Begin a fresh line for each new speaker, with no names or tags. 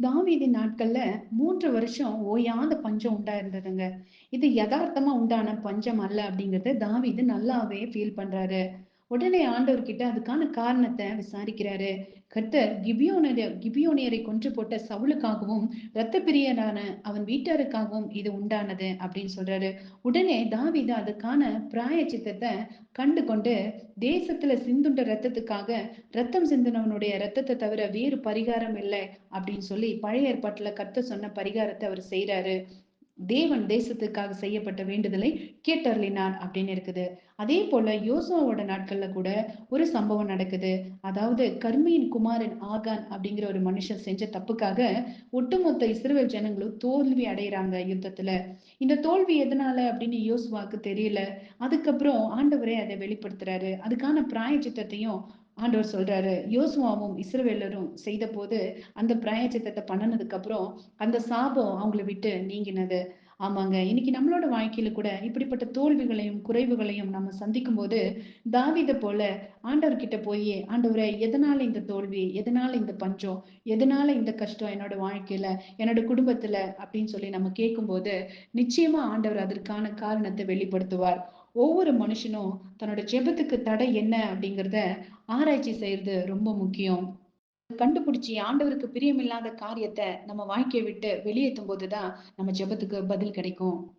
தாவீதி நாட்கள்ல மூன்று வருஷம் ஓயாத பஞ்சம் உண்டாயிருந்ததுங்க. இது யதார்த்தமா உண்டான பஞ்சம் அல்ல அப்படிங்கறத தாவீது நல்லாவே ஃபீல் பண்றாரு. உடனே ஆண்டவர்கிட்ட அதுக்கான காரணத்தை விசாரிக்கிறாரு. கர்த்தர் கிபியோனர கிபியோனியரை கொன்று போட்ட சவுலுக்காகவும், இரத்த பிரியனான அவன் வீட்டாருக்காகவும் இது உண்டானது அப்படின்னு சொல்றாரு. உடனே தாவிது அதுக்கான பிராயச்சித்தத்த கண்டு கொண்டு, தேசத்துல சிந்துண்ட இரத்தத்துக்காக ரத்தம் சிந்தினவனுடைய ரத்தத்தை தவிர வேறு பரிகாரம் இல்லை அப்படின்னு சொல்லி பழைய ஏற்பாட்டுல கர்த்தர் சொன்ன பரிகாரத்தை அவர் செய்யறாரு தேவன் தேசத்துக்காக செய்யப்பட்ட வேண்டுதலை கேட்டருளினார் அப்படின்னு இருக்குது. அதே போல யோசுவாவோட நாட்கள்ல கூட ஒரு சம்பவம் நடக்குது. அதாவது கர்மியின் குமாரன் ஆகான் அப்படிங்கிற ஒரு மனுஷன் செஞ்ச தப்புக்காக ஒட்டுமொத்த இஸ்ரேல் ஜனங்களும் தோல்வி அடையிறாங்க யுத்தத்துல. இந்த தோல்வி எதனால அப்படின்னு யோசுவாக்கு தெரியல. அதுக்கப்புறம் ஆண்டவரே அதை வெளிப்படுத்துறாரு. அதுக்கான பிராயச்சித்தத்தையும் ஆண்டவர் சொல்றாரு. யோசுவாவும் இஸ்ரவேலரும் செய்தபோது அந்த பிராயச்சித்தத்தை பண்ணுனதுக்கு அப்புறம் அந்த சாபம் அவங்கள விட்டு நீங்கினது. ஆமாங்க. இன்னைக்கு நம்மளோட வாழ்க்கையில கூட இப்படிப்பட்ட தோல்விகளையும், குறைவுகளையும் நம்ம சந்திக்கும்போது, தாவித போல ஆண்டவர்கிட்ட போய் ஆண்டவரை எதனால இந்த தோல்வி? எதனால இந்த பஞ்சம்? எதனால இந்த கஷ்டம் என்னோட வாழ்க்கையில, என்னோட குடும்பத்துல அப்படின்னு சொல்லி நம்ம கேட்கும்போது, நிச்சயமா ஆண்டவர் அதற்கான காரணத்தை வெளிப்படுத்துவார். ஒவ்வொரு மனுஷனும் தன்னோட ஜெபத்துக்கு தடை என்ன அப்படிங்கிறத ஆராய்ச்சி செய்யறது ரொம்ப முக்கியம். கண்டுபிடிச்சி ஆண்டவருக்கு பிரியமில்லாத காரியத்தை நம்ம வாழ்க்கையை விட்டு வெளியேற்றும் தான் நம்ம ஜெபத்துக்கு பதில் கிடைக்கும்.